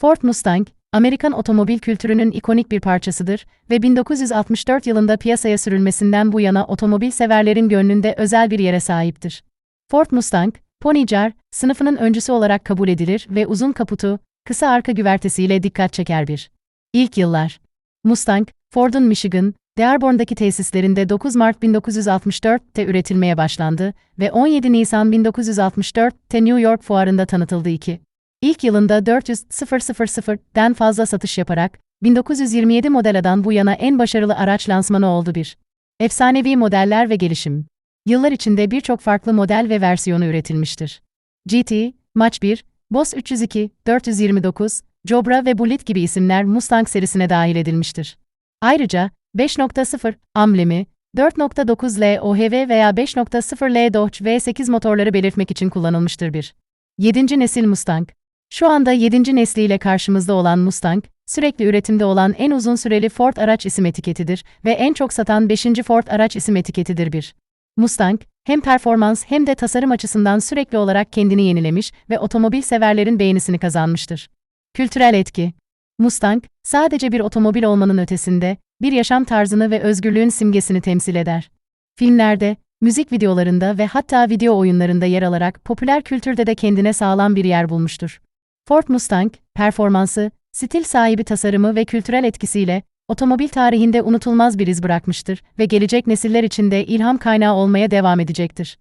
Ford Mustang, Amerikan otomobil kültürünün ikonik bir parçasıdır ve 1964 yılında piyasaya sürülmesinden bu yana otomobil severlerin gönlünde özel bir yere sahiptir. Ford Mustang, Pony Jar, sınıfının öncüsü olarak kabul edilir ve uzun kaputu, kısa arka güvertesiyle dikkat çeker bir. İlk yıllar. Mustang, Ford'un Michigan, Dearborn'daki tesislerinde 9 Mart 1964'te üretilmeye başlandı ve 17 Nisan 1964'te New York fuarında tanıtıldı iki. İlk yılında 400.000'den fazla satış yaparak, 1927 modeladan bu yana en başarılı araç lansmanı oldu bir. Efsanevi modeller ve gelişim. Yıllar içinde birçok farklı model ve versiyonu üretilmiştir. GT, Mach 1, Boss 302, 429, Cobra ve Bullitt gibi isimler Mustang serisine dahil edilmiştir. Ayrıca, 5.0 amblemi, 4.9 LOHV veya 5.0 L Dodge V8 motorları belirtmek için kullanılmıştır bir. 7. nesil Mustang. Şu anda 7. nesliyle karşımızda olan Mustang, sürekli üretimde olan en uzun süreli Ford araç isim etiketidir ve en çok satan 5. Ford araç isim etiketidir bir. Mustang, hem performans hem de tasarım açısından sürekli olarak kendini yenilemiş ve otomobil severlerin beğenisini kazanmıştır. Kültürel etki Mustang, sadece bir otomobil olmanın ötesinde, bir yaşam tarzını ve özgürlüğün simgesini temsil eder. Filmlerde, müzik videolarında ve hatta video oyunlarında yer alarak popüler kültürde de kendine sağlam bir yer bulmuştur. Ford Mustang, performansı, stil sahibi tasarımı ve kültürel etkisiyle otomobil tarihinde unutulmaz bir iz bırakmıştır ve gelecek nesiller için de ilham kaynağı olmaya devam edecektir.